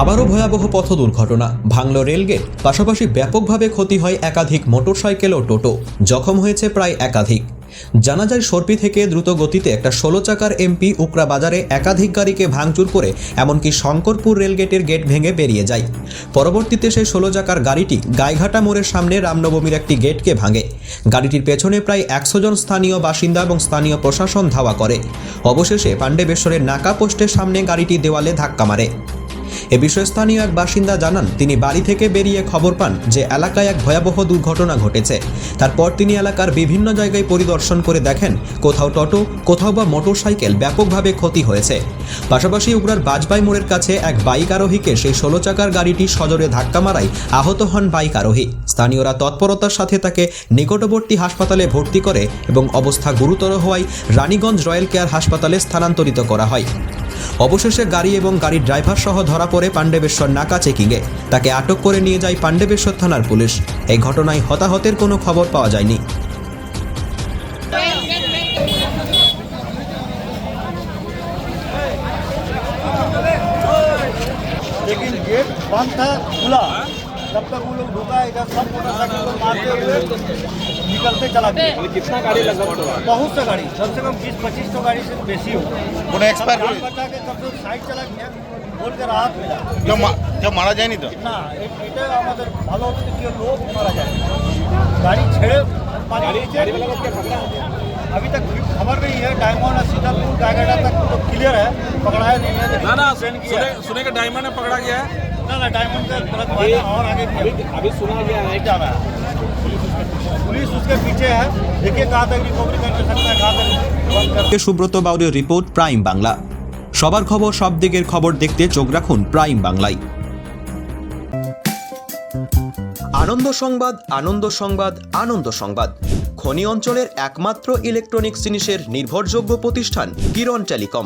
আবারও ভয়াবহ পথ দুর্ঘটনা। ভাঙল রেলগেট, পাশাপাশি ব্যাপকভাবে ক্ষতি হয় একাধিক মোটরসাইকেল ও টোটো। জখম হয়েছে প্রায় একাধিক। জানা যায়, সর্পি থেকে দ্রুত গতিতে একটা ষোলো চাকার এমপি উকরা বাজারে একাধিক গাড়িকে ভাঙচুর করে, এমনকি শঙ্করপুর রেলগেটের গেট ভেঙে বেরিয়ে যায়। পরবর্তীতে সেই ষোলো চাকার গাড়িটি গাইঘাটা মোড়ের সামনে রামনবমীর একটি গেটকে ভাঙে। গাড়িটির পেছনে প্রায় একশো জন স্থানীয় বাসিন্দা এবং স্থানীয় প্রশাসন ধাওয়া করে। অবশেষে পাণ্ডেবেশ্বরের নাকা পোস্টের সামনে গাড়িটি দেওয়ালে ধাক্কা মারে। এ বিষয়ে স্থানীয় এক বাসিন্দা জানান, তিনি বাড়ি থেকে বেরিয়ে খবর পান যে এলাকায় এক ভয়াবহ দুর্ঘটনা ঘটেছে। তারপর তিনি এলাকার বিভিন্ন জায়গায় পরিদর্শন করে দেখেন, কোথাও টোটো, কোথাও বা মোটরসাইকেল ব্যাপকভাবে ক্ষতি হয়েছে। পাশাপাশি উগরার বাজবাই মোড়ের কাছে এক বাইক আরোহীকে সেই ষোলো চাকার গাড়িটি সজোরে ধাক্কা মারায় আহত হন বাইক আরোহী। স্থানীয়রা তৎপরতার সাথে তাকে নিকটবর্তী হাসপাতালে ভর্তি করে এবং অবস্থা গুরুতর হওয়ায় রানীগঞ্জ রয়্যাল কেয়ার হাসপাতালে স্থানান্তরিত করা হয়। অবশেষে গাড়ি এবং গাড়ির ড্রাইভার সহ ধরা পড়ে পাণ্ডবেশ্বর নাকা চেকিংয়ে তাকে আটক করে নিয়ে যায় পাণ্ডবেশ্বর থানার পুলিশ এই ঘটনায় হতাহতের কোনো খবর পাওয়া যায়নি लेकिन गेट बंद था खुला जब तक वो लोग ढुका इधर सब मोटरसाइकिल को मारते हुए निकलते चला गया कितना गाड़ी लगा हुआ बहुत सा गाड़ी कम से कम बीस पच्चीस तो गाड़ी से बेसी हो কোনো এক্সপায়ার जान बचा के कब से साइड चला गया बोल के राहत मिला কেউ মা- কেউ মারা যায়নি তো না এ- এটা আমাদের ভালো হচ্ছে কি লোক মারা যায় गाड़ी छेड़े पानी नीचे अभी तक खबर नहीं है डायमंड और सीतापुर गायगढ़ा तक तो क्लियर है पकड़ाया नहीं है लेकिन ना ना ट्रेन किया है। सुने सुने के डायमंड में पकड़ा गया है ना ना डायमंड का गलत बात है और आगे भी है। अभी सुना गया है नहीं जा रहा है पुलिस उसके पीछे है देखिए कहाँ तक रिकवरी कर सकता है कहाँ तक बंद कर সুব্রত বাউরের রিপোর্ট প্রাইম বাংলা সবার খবর সব দিকের খবর দেখতে চোখ রাখুন প্রাইম বাংলায় আনন্দ সংবাদ আনন্দ সংবাদ আনন্দ সংবাদ খনি অঞ্চলের একমাত্র ইলেকট্রনিক্স জিনিসের নির্ভরযোগ্য প্রতিষ্ঠান কিরণ টেলিকম